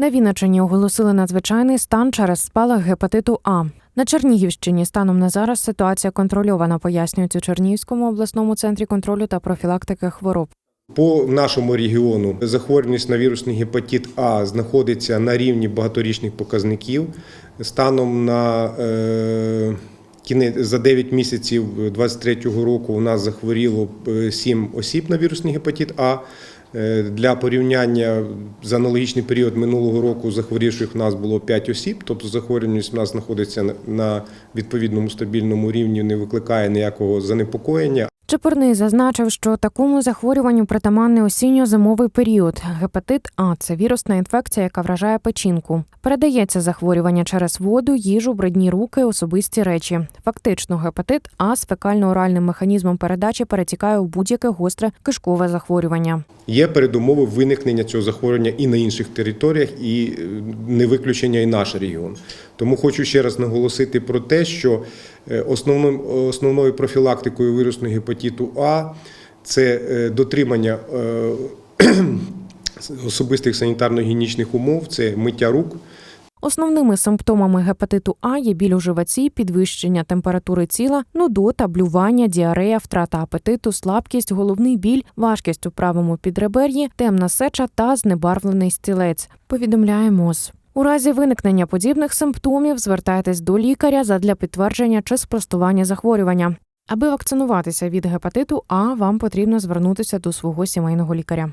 На Вінниччині оголосили надзвичайний стан через спалах гепатиту А. На Чернігівщині станом на зараз ситуація контрольована, пояснюють у Чернігівському обласному центрі контролю та профілактики хвороб. По нашому регіону захворюваність на вірусний гепатит А знаходиться на рівні багаторічних показників. Станом на е, за 9 місяців 2023 року у нас захворіло 7 осіб на вірусний гепатит А. Е, Для порівняння за аналогічний період минулого року захворівших у нас було 5 осіб, тобто захворюваність у нас знаходиться на- на відповідному стабільному рівні, не викликає ніякого занепокоєння. Чепурний зазначив, що такому захворюванню притаманний осінньо-зимовий період. Гепатит А це вірусна інфекція, яка вражає печінку. Передається захворювання через воду, їжу, брудні руки, особисті речі. Фактично, гепатит А з фекально-оральним механізмом передачі перетікає у будь-яке гостре кишкове захворювання. Є передумови виникнення цього захворювання і на інших територіях, і е, не виключення і наш регіон. Тому хочу ще раз наголосити про те, що е, основною профілактикою вірусного гепатиту А це е, дотримання е, особистих санітарно-гігієнічних умов, це миття рук. Основними симптомами гепатиту А є біль у животі, підвищення температури тіла, нудота, блювання, діарея, втрата апетиту, слабкість, головний біль, важкість у правому підребер'ї, темна сеча та знебарвлений стілець. Повідомляє МОЗ. У разі виникнення подібних симптомів звертайтесь до лікаря задля підтвердження чи спростування захворювання. Аби вакцинуватися від гепатиту А, вам потрібно звернутися до свого сімейного лікаря.